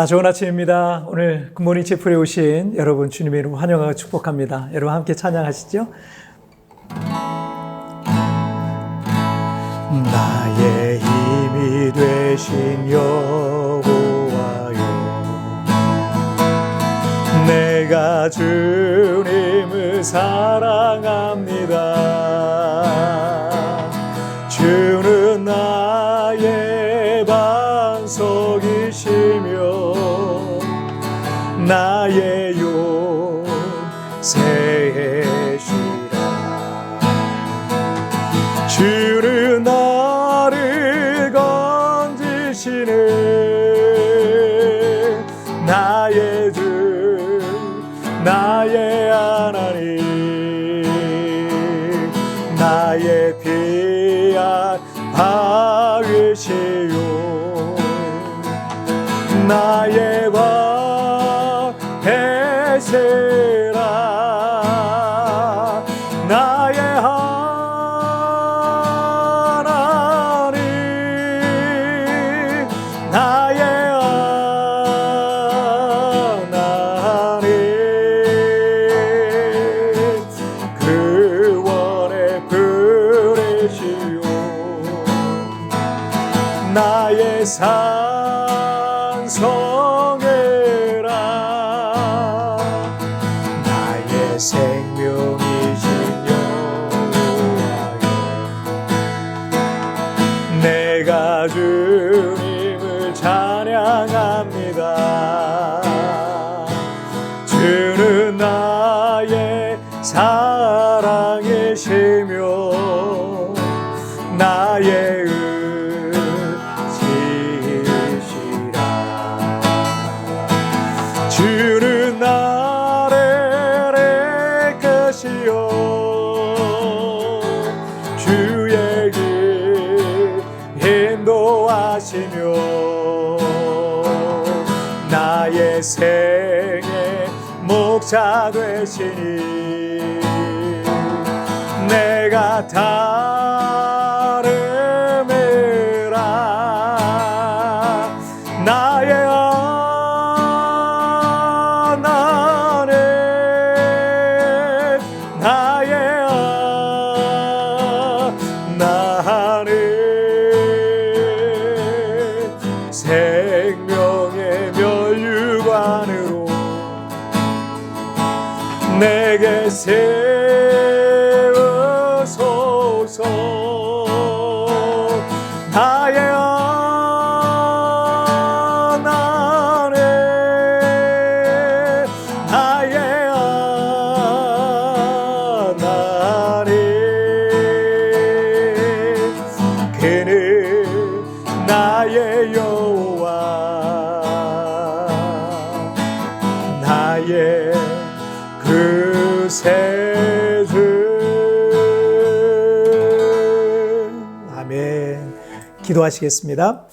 아, 좋은 아침입니다. 오늘 굿모닝 채플에 오신 여러분 주님의 이름 환영하고 축복합니다. 여러분 함께 찬양하시죠. 나의 힘이 되신 여호와여 내가 주님을 사랑합니다 나의 하나님 나의 피한 바위시요. 나의 방 배세 주님을 찬양합니다 하시며 나의 생의 목자 되시니 내가 다 내 기도하시겠습니다.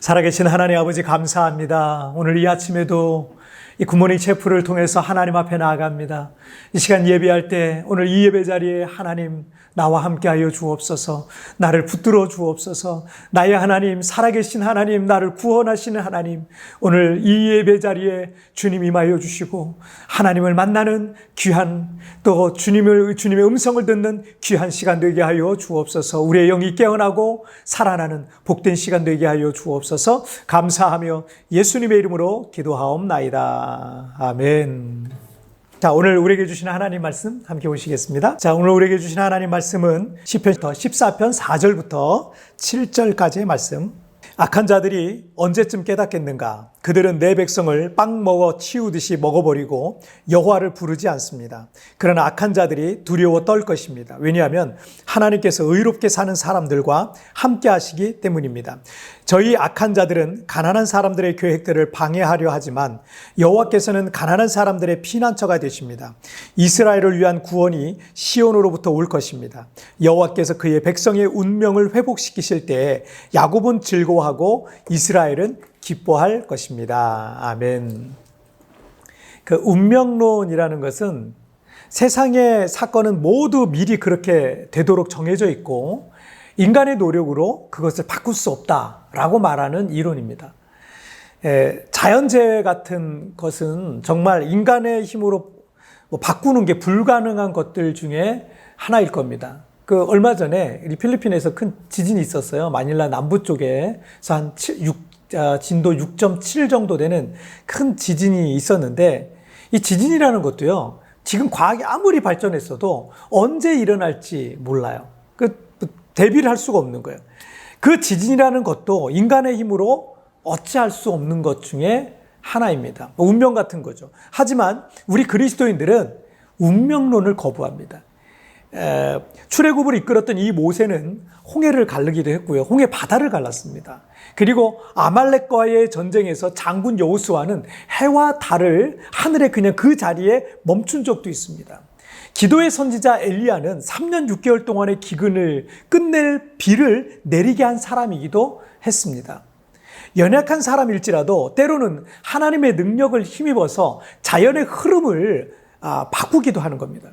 살아계신 하나님 아버지 감사합니다. 오늘 이 아침에도 이 굿모닝 체프를 통해서 하나님 앞에 나아갑니다. 이 시간 예배할 때 오늘 이 예배 자리에 하나님 나와 함께하여 주옵소서. 나를 붙들어 주옵소서. 나의 하나님, 살아계신 하나님, 나를 구원하시는 하나님. 오늘 이 예배 자리에 주님 임하여 주시고 하나님을 만나는 귀한 또 주님을 주님의 음성을 듣는 귀한 시간 되게 하여 주옵소서. 우리의 영이 깨어나고 살아나는 복된 시간 되게 하여 주옵소서. 감사하며 예수님의 이름으로 기도하옵나이다. 아 멘. 자, 오늘 우리에게 주시는 하나님 말씀 함께 보시겠습니다. 자, 오늘 우리에게 주시는 하나님 말씀은 10편 14편 4절부터 7절까지의 말씀. 악한 자들이 언제쯤 깨닫겠는가? 그들은 내 백성을 빵 먹어 치우듯이 먹어버리고 여호와를 부르지 않습니다. 그러나 악한 자들이 두려워 떨 것입니다. 왜냐하면 하나님께서 의롭게 사는 사람들과 함께 하시기 때문입니다. 저희 악한 자들은 가난한 사람들의 계획들을 방해하려 하지만 여호와께서는 가난한 사람들의 피난처가 되십니다. 이스라엘을 위한 구원이 시온으로부터 올 것입니다. 여호와께서 그의 백성의 운명을 회복시키실 때에 야곱은 즐거워하고 이스라엘 은 기뻐할 것입니다. 아멘. 그 운명론이라는 것은 세상의 사건은 모두 미리 그렇게 되도록 정해져 있고 인간의 노력으로 그것을 바꿀 수 없다라고 말하는 이론입니다. 에, 자연재해 같은 것은 정말 인간의 힘으로 뭐 바꾸는 게 불가능한 것들 중에 하나일 겁니다. 그 얼마 전에 우리 필리핀에서 큰 지진이 있었어요. 마닐라 남부 쪽에서 한 7, 6, 아, 진도 6.7 정도 되는 큰 지진이 있었는데 이 지진이라는 것도요. 지금 과학이 아무리 발전했어도 언제 일어날지 몰라요. 그 대비를 할 수가 없는 거예요. 그 지진이라는 것도 인간의 힘으로 어찌할 수 없는 것 중에 하나입니다. 뭐 운명 같은 거죠. 하지만 우리 그리스도인들은 운명론을 거부합니다. 에, 출애굽을 이끌었던 이 모세는 홍해를 갈르기도 했고요. 홍해 바다를 갈랐습니다. 그리고 아말렉과의 전쟁에서 장군 여호수아는 해와 달을 하늘에 그냥 그 자리에 멈춘 적도 있습니다. 기도의 선지자 엘리야는 3년 6개월 동안의 기근을 끝낼 비를 내리게 한 사람이기도 했습니다. 연약한 사람일지라도 때로는 하나님의 능력을 힘입어서 자연의 흐름을 아, 바꾸기도 하는 겁니다.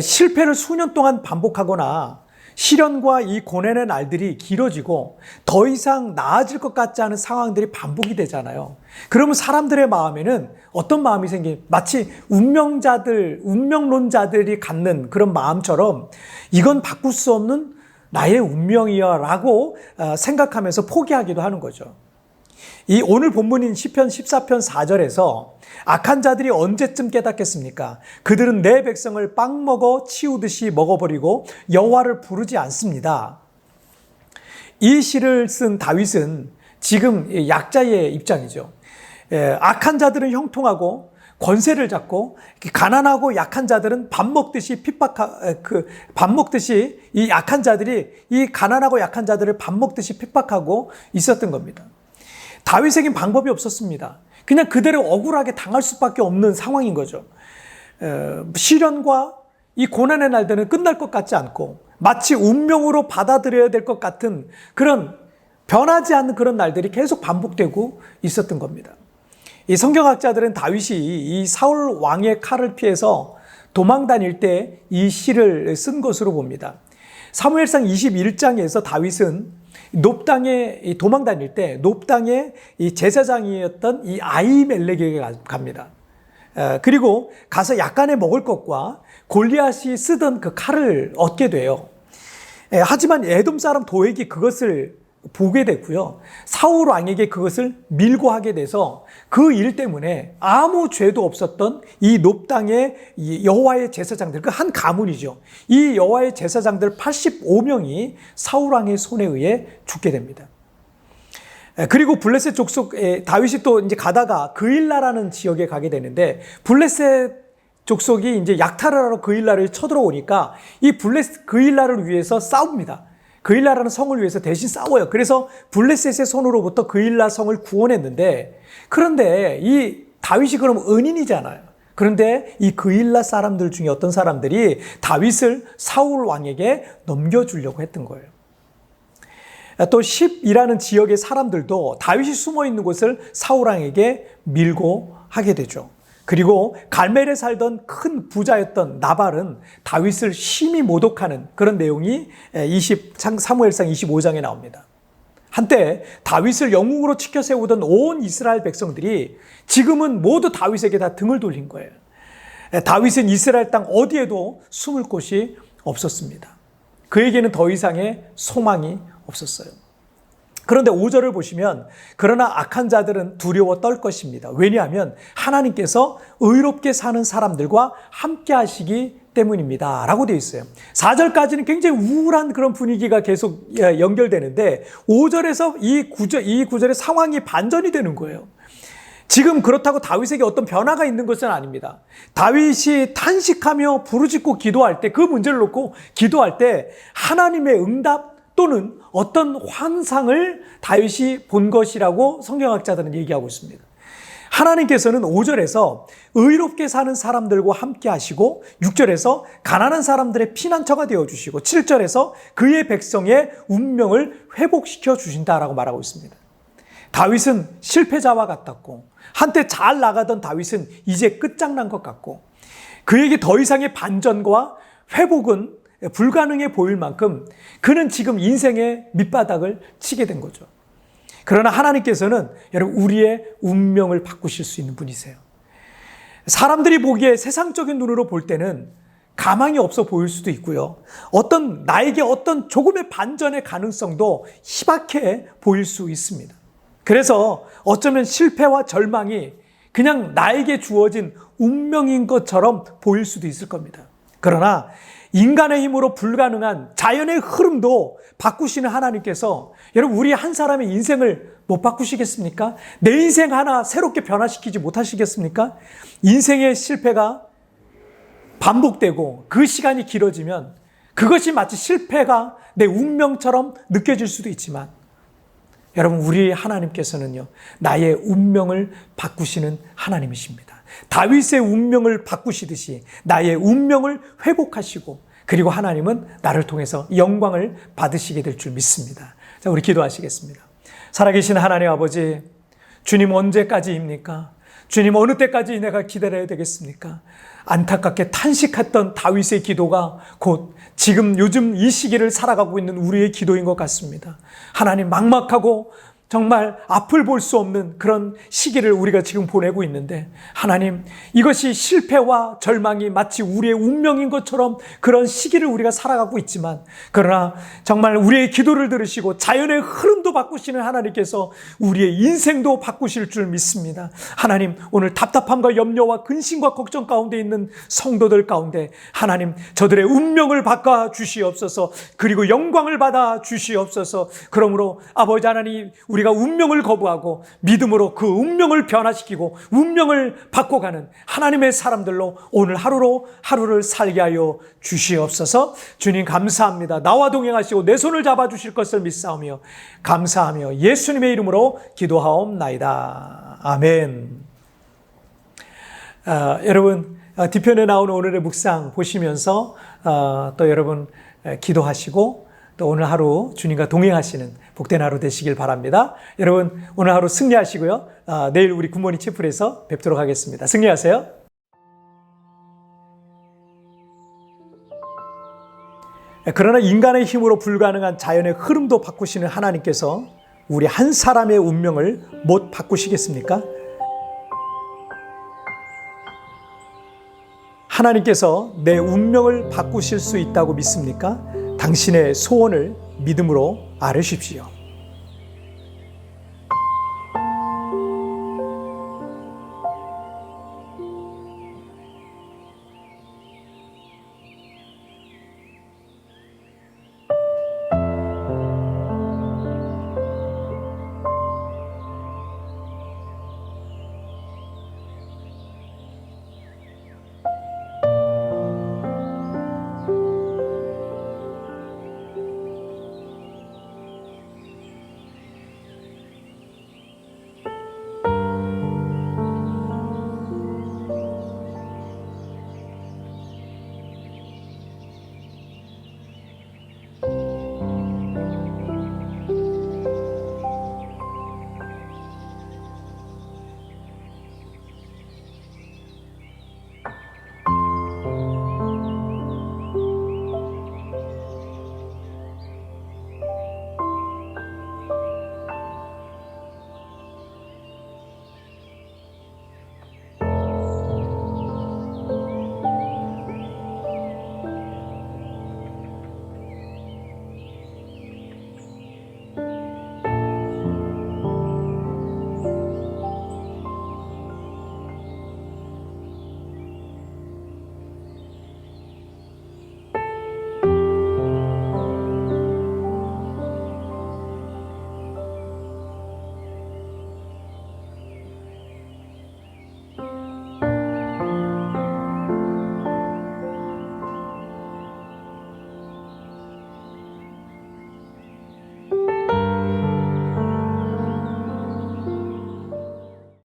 실패를 수년 동안 반복하거나 시련과 이 고난의 날들이 길어지고 더 이상 나아질 것 같지 않은 상황들이 반복이 되잖아요. 그러면 사람들의 마음에는 어떤 마음이 생긴 마치 운명자들, 운명론자들이 갖는 그런 마음처럼 이건 바꿀 수 없는 나의 운명이야 라고 어, 생각하면서 포기하기도 하는 거죠. 이 오늘 본문인 시편 14편 4절에서 악한 자들이 언제쯤 깨닫겠습니까? 그들은 내 백성을 빵 먹어 치우듯이 먹어버리고 여호와를 부르지 않습니다. 이 시를 쓴 다윗은 지금 약자의 입장이죠. 예, 악한 자들은 형통하고 권세를 잡고 가난하고 약한 자들은 밥 먹듯이 핍박하 그밥 먹듯이 이 약한 자들이 이 가난하고 약한 자들을 밥 먹듯이 핍박하고 있었던 겁니다. 다윗에겐 방법이 없었습니다. 그냥 그대로 억울하게 당할 수밖에 없는 상황인 거죠. 시련과 이 고난의 날들은 끝날 것 같지 않고 마치 운명으로 받아들여야 될 것 같은 그런 변하지 않는 그런 날들이 계속 반복되고 있었던 겁니다. 이 성경학자들은 다윗이 이 사울 왕의 칼을 피해서 도망 다닐 때 이 시를 쓴 것으로 봅니다. 사무엘상 21장에서 다윗은 높당에 도망 다닐 때 높당의 이 제사장이었던 이 아이멜렉에게 갑니다. 그리고 가서 약간의 먹을 것과 골리앗이 쓰던 그 칼을 얻게 돼요. 하지만 에돔 사람 도액이 그것을 보게 됐고요. 사울 왕에게 그것을 밀고 하게 돼서 그 일 때문에 아무 죄도 없었던 이 높당의 여호와의 제사장들 그 한 가문이죠. 이 여호와의 제사장들 85명이 사울 왕의 손에 의해 죽게 됩니다. 그리고 블레셋 족속 다윗이 또 이제 가다가 그일라라는 지역에 가게 되는데 블레셋 족속이 이제 약탈을 하러 그일라를 쳐들어오니까 이 블레셋 그일라를 위해서 싸웁니다. 그일라라는 성을 위해서 대신 싸워요. 그래서 블레셋의 손으로부터 그일라 성을 구원했는데 그런데 이 다윗이 그럼 은인이잖아요. 그런데 이 그일라 사람들 중에 어떤 사람들이 다윗을 사울 왕에게 넘겨주려고 했던 거예요. 또 10이라는 지역의 사람들도 다윗이 숨어 있는 곳을 사울 왕에게 밀고 하게 되죠. 그리고 갈멜에 살던 큰 부자였던 나발은 다윗을 심히 모독하는 그런 내용이 20 사무엘상 25장에 나옵니다. 한때 다윗을 영웅으로 치켜 세우던 온 이스라엘 백성들이 지금은 모두 다윗에게 다 등을 돌린 거예요. 다윗은 이스라엘 땅 어디에도 숨을 곳이 없었습니다. 그에게는 더 이상의 소망이 없었어요. 그런데 5절을 보시면 그러나 악한 자들은 두려워 떨 것입니다. 왜냐하면 하나님께서 의롭게 사는 사람들과 함께 하시기 때문입니다. 라고 되어 있어요. 4절까지는 굉장히 우울한 그런 분위기가 계속 예, 연결되는데 5절에서 이 구절, 이 구절의 상황이 반전이 되는 거예요. 지금 그렇다고 다윗에게 어떤 변화가 있는 것은 아닙니다. 다윗이 탄식하며 부르짖고 기도할 때 그 문제를 놓고 기도할 때 하나님의 응답 또는 어떤 환상을 다윗이 본 것이라고 성경학자들은 얘기하고 있습니다. 하나님께서는 5절에서 의롭게 사는 사람들과 함께 하시고 6절에서 가난한 사람들의 피난처가 되어 주시고 7절에서 그의 백성의 운명을 회복시켜 주신다라고 말하고 있습니다. 다윗은 실패자와 같았고 한때 잘 나가던 다윗은 이제 끝장난 것 같고 그에게 더 이상의 반전과 회복은 불가능해 보일 만큼 그는 지금 인생의 밑바닥을 치게 된 거죠. 그러나 하나님께서는 여러분 우리의 운명을 바꾸실 수 있는 분이세요. 사람들이 보기에 세상적인 눈으로 볼 때는 가망이 없어 보일 수도 있고요. 어떤 나에게 어떤 조금의 반전의 가능성도 희박해 보일 수 있습니다. 그래서 어쩌면 실패와 절망이 그냥 나에게 주어진 운명인 것처럼 보일 수도 있을 겁니다. 그러나 인간의 힘으로 불가능한 자연의 흐름도 바꾸시는 하나님께서 여러분 우리 한 사람의 인생을 못 바꾸시겠습니까? 내 인생 하나 새롭게 변화시키지 못하시겠습니까? 인생의 실패가 반복되고 그 시간이 길어지면 그것이 마치 실패가 내 운명처럼 느껴질 수도 있지만 여러분 우리 하나님께서는요 나의 운명을 바꾸시는 하나님이십니다. 다윗의 운명을 바꾸시듯이 나의 운명을 회복하시고 그리고 하나님은 나를 통해서 영광을 받으시게 될 줄 믿습니다. 자 우리 기도하시겠습니다. 살아계신 하나님 아버지 주님 언제까지입니까? 주님 어느 때까지 내가 기다려야 되겠습니까? 안타깝게 탄식했던 다윗의 기도가 곧 지금 요즘 이 시기를 살아가고 있는 우리의 기도인 것 같습니다. 하나님 막막하고 정말 앞을 볼 수 없는 그런 시기를 우리가 지금 보내고 있는데 하나님 이것이 실패와 절망이 마치 우리의 운명인 것처럼 그런 시기를 우리가 살아가고 있지만 그러나 정말 우리의 기도를 들으시고 자연의 흐름도 바꾸시는 하나님께서 우리의 인생도 바꾸실 줄 믿습니다. 하나님 오늘 답답함과 염려와 근심과 걱정 가운데 있는 성도들 가운데 하나님 저들의 운명을 바꿔 주시옵소서 그리고 영광을 받아 주시옵소서 그러므로 아버지 하나님 우리 가 운명을 거부하고 믿음으로 그 운명을 변화시키고 운명을 바꿔가는 하나님의 사람들로 오늘 하루로 하루를 살게 하여 주시옵소서 주님 감사합니다. 나와 동행하시고 내 손을 잡아 주실 것을 믿사오며 감사하며 예수님의 이름으로 기도하옵나이다. 아멘. 아, 여러분 아, 뒤편에 나오는 오늘의 묵상 보시면서 아, 또 여러분 에, 기도하시고 또 오늘 하루 주님과 동행하시는 복된 하루 되시길 바랍니다. 여러분 오늘 하루 승리하시고요. 아, 내일 우리 굿모닝 채플에서 뵙도록 하겠습니다. 승리하세요. 그러나 인간의 힘으로 불가능한 자연의 흐름도 바꾸시는 하나님께서 우리 한 사람의 운명을 못 바꾸시겠습니까? 하나님께서 내 운명을 바꾸실 수 있다고 믿습니까? 당신의 소원을 믿음으로 아뢰십시오.